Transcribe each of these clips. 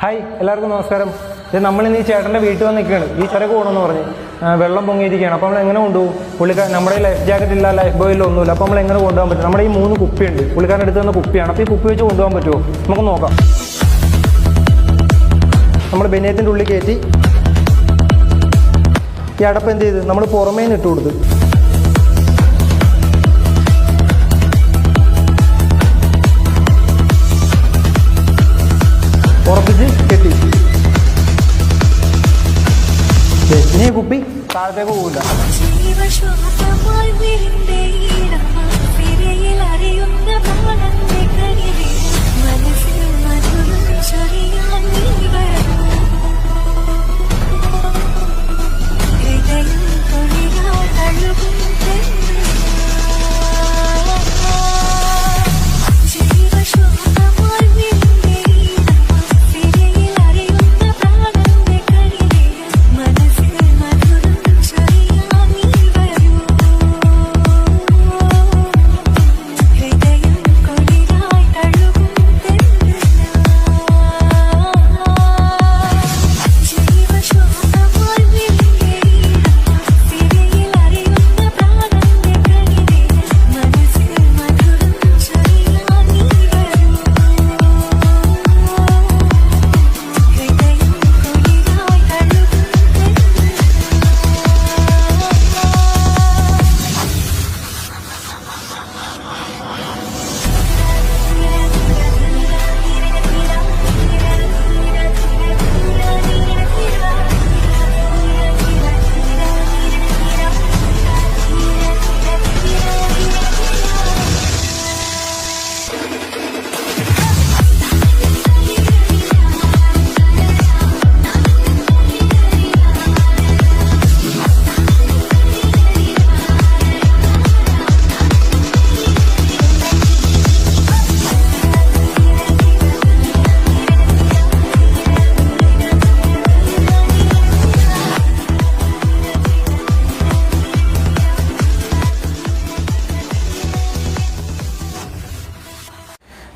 Hi എല്ലാവർക്കും നമസ്കാരം. ഇത് നമ്മളിന്ന് ഈ ചേട്ടന്റെ വീട്ടിൽ വന്ന് നിൽക്കുകയാണ്. ഈ ചരക്ക് പോകണമെന്ന് പറഞ്ഞ് വെള്ളം പൊങ്ങിയിരിക്കുകയാണ്. അപ്പോൾ നമ്മൾ എങ്ങനെ കൊണ്ടുപോകും? പുള്ളിക്കാരൻ നമ്മുടെ ലൈഫ് ജാക്കറ്റ് ഇല്ല ലൈഫ് ബോയിലോ ഒന്നുമില്ല. അപ്പോൾ നമ്മൾ എങ്ങനെ കൊണ്ടുപോകാൻ പറ്റും? നമ്മുടെ ഈ മൂന്ന് കുപ്പിയുണ്ട്. പുള്ളിക്കാരൻ എടുത്ത് തന്ന കുപ്പിയാണ്. അപ്പോൾ ഈ കുപ്പി വെച്ച് കൊണ്ടുപോകാൻ പറ്റുമോ? നമുക്ക് നോക്കാം. നമ്മൾ ബനിയത്തിന്റെ ഉള്ളിൽ കയറ്റി. ഈ അടപ്പ് എന്ത് ചെയ്ത്? നമ്മൾ പുറമേ നിന്ന് ഇട്ട് കൊടുത്ത്. ഉറപ്പിച്ച് കെട്ടി. ഈ കുപ്പി താഴത്തേക്ക് പോകില്ല ജീവശ്വാസമായി വീണ്ടേ തിരയിൽ അറിയുന്ന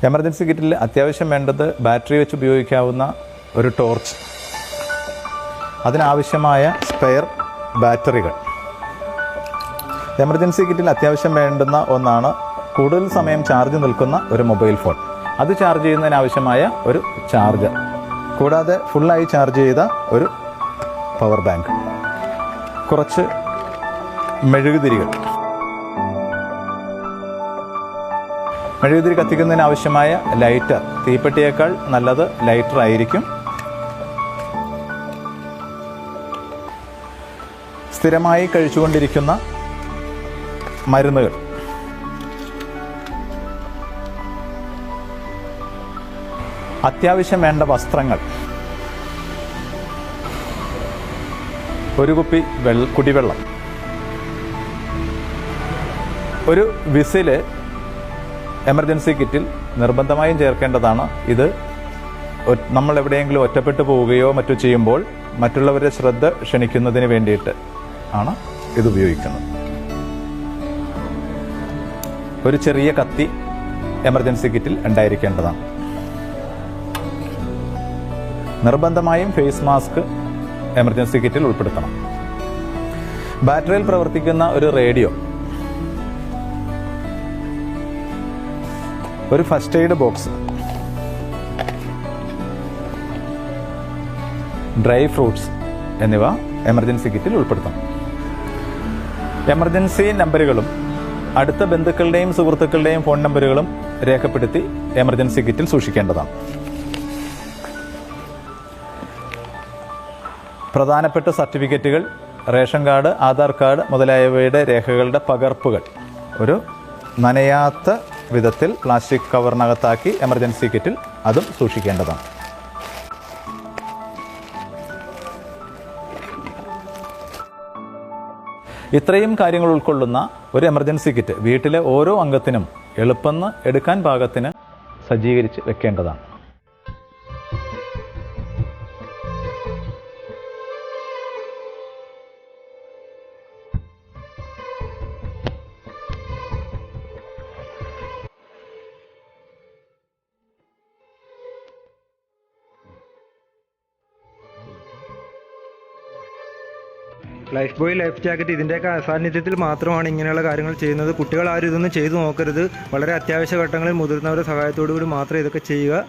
എമർജൻസി കിറ്റിൽ അത്യാവശ്യം വേണ്ടത് ബാറ്ററി വെച്ച് ഉപയോഗിക്കാവുന്ന ഒരു ടോർച്ച്. അതിനാവശ്യമായ സ്പെയർ ബാറ്ററികൾ. എമർജൻസി കിറ്റിൽ അത്യാവശ്യം വേണ്ടുന്ന ഒന്നാണ് കൂടുതൽ സമയം ചാർജ് നിൽക്കുന്ന ഒരു മൊബൈൽ ഫോൺ. അത് ചാർജ് ചെയ്യുന്നതിനാവശ്യമായ ഒരു ചാർജർ. കൂടാതെ ഫുള്ളായി ചാർജ് ചെയ്ത ഒരു പവർ ബാങ്ക്. കുറച്ച് മെഴുകുതിരികൾ. മെഴുകുതിരി കത്തിക്കുന്നതിന് ആവശ്യമായ ലൈറ്റർ തീപ്പെട്ടിയേക്കാൾ നല്ലത് ലൈറ്റർ ആയിരിക്കും. സ്ഥിരമായി കഴിച്ചുകൊണ്ടിരിക്കുന്ന മരുന്നുകൾ. അത്യാവശ്യം വേണ്ട വസ്ത്രങ്ങൾ. ഒരു കുപ്പി വെള്ള കുടിവെള്ളം. ഒരു വിസിൽ എമർജൻസി കിറ്റിൽ നിർബന്ധമായും ചേർക്കേണ്ടതാണ്. ഇത് നമ്മൾ എവിടെയെങ്കിലും ഒറ്റപ്പെട്ടു പോവുകയോ മറ്റോ ചെയ്യുമ്പോൾ മറ്റുള്ളവരെ ശ്രദ്ധ ക്ഷണിക്കുന്നതിന് വേണ്ടിയിട്ട് ആണ് ഇത് ഉപയോഗിക്കുന്നത്. ഒരു ചെറിയ കത്തി എമർജൻസി കിറ്റിൽ ഉണ്ടായിരിക്കേണ്ടതാണ്. നിർബന്ധമായും ഫേസ് മാസ്ക് എമർജൻസി കിറ്റിൽ ഉൾപ്പെടുത്തണം. ബാറ്ററിയിൽ പ്രവർത്തിക്കുന്ന ഒരു റേഡിയോ ഒരു first aid box dry fruits എന്നിവ എമർജൻസി കിറ്റിൽ ഉൾപ്പെടുത്തണം എമർജൻസി നമ്പറുകളും അടുത്ത ബന്ധുക്കളുടെയും സുഹൃത്തുക്കളുടെയും ഫോൺ നമ്പറുകളും രേഖപ്പെടുത്തി എമർജൻസി കിറ്റിൽ സൂക്ഷിക്കേണ്ടതാണ്. പ്രധാനപ്പെട്ട സർട്ടിഫിക്കറ്റുകൾ റേഷൻ കാർഡ് ആധാർ കാർഡ് മുതലായവയുടെ രേഖകളുടെ പകർപ്പുകൾ. ഒരു നനയാത്ത വിധത്തിൽ പ്ലാസ്റ്റിക് കവറിനകത്താക്കി എമർജൻസി കിറ്റിൽ അതും സൂക്ഷിക്കേണ്ടതാണ്. ഇത്രയും കാര്യങ്ങൾ ഉൾക്കൊള്ളുന്ന ഒരു എമർജൻസി കിറ്റ് വീട്ടിലെ ഓരോ അംഗത്തിനും എളുപ്പമെന്ന് എടുക്കാൻ പാകത്തിന് സജ്ജീകരിച്ച് വെക്കേണ്ടതാണ്. ലൈഫ് ബോയ് ലൈഫ് ജാക്കറ്റ് ഇതിന്റെയൊക്കെ അസാന്നിധ്യത്തിൽ മാത്രമാണ് ഇങ്ങനെയുള്ള കാര്യങ്ങൾ ചെയ്യുന്നത്. കുട്ടികൾ ആരും ഇതൊന്നും ചെയ്തു നോക്കരുത്. വളരെ അത്യാവശ്യ ഘട്ടങ്ങളിൽ മുതിർന്നവരുടെ സഹായത്തോടു കൂടി മാത്രമേ ഇതൊക്കെ ചെയ്യുക.